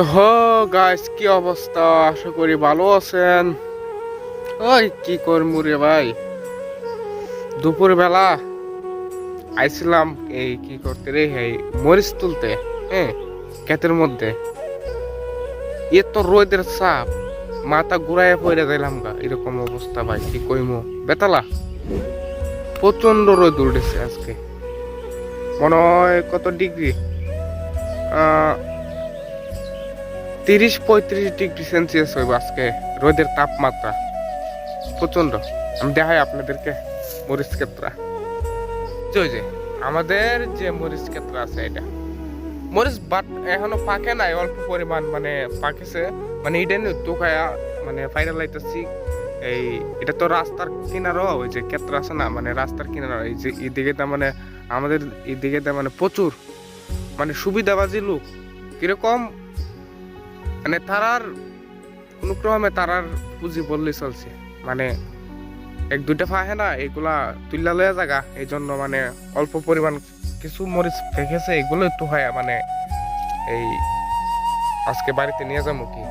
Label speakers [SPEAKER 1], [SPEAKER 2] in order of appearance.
[SPEAKER 1] তো হ গাইস কি অবস্থা? আশা করি ভালো আছেন। ওই, কি করমু রে ভাই? দুপুর বেলা আইছিলাম এই কি করতে রে, এই মরিচ তুলতে হ্যাঁ ক্ষেতের মধ্যে। এ তো রোদের চাপ, মাথা ঘুরাইয়া পড়ে দিলাম গা, এরকম অবস্থা ভাই, কি কইমু? বেতালা প্রচণ্ড রোদ উঠেছে আজকে। মনে হয় কত ডিগ্রি? তিরিশ পঁয়ত্রিশ ডিগ্রি সেলসিয়াস হইব আজকে। রোদের তাপমাত্রা। প্রচণ্ড আমি দেখাই আপনাদেরকে মরিচ ক্ষেত্রা যে ওই যে আমাদের যে মরিচ ক্ষেত্র আছে এটা। মরিচ বাট এখনও পাকে নাই, অল্প পরিমাণ মানে পাকেছে। মানে এটা নিয়ে মানে ফাইনাল লাইতেছি এই এটা তো রাস্তার কিনারও, ওই যে ক্ষেত্র আছে না মানে রাস্তার কিনারো, এই যে এদিকে তার মানে আমাদের এদিকে তার মানে প্রচুর। মানে সুবিধাবাজি লোক। কীরকম মানে তারার অনুক্রমে ক্রমে তারার পুঁজি বললে চলছে। মানে এক দুইটা ফাহে না এগুলা তুল্লা লয়া জায়গা এই জন্য মানে অল্প পরিমাণ কিছু মরিচ ফেঁকেছে এগুলো একটু হয় মানে এই আজকে বাড়িতে নিয়ে যাব কি?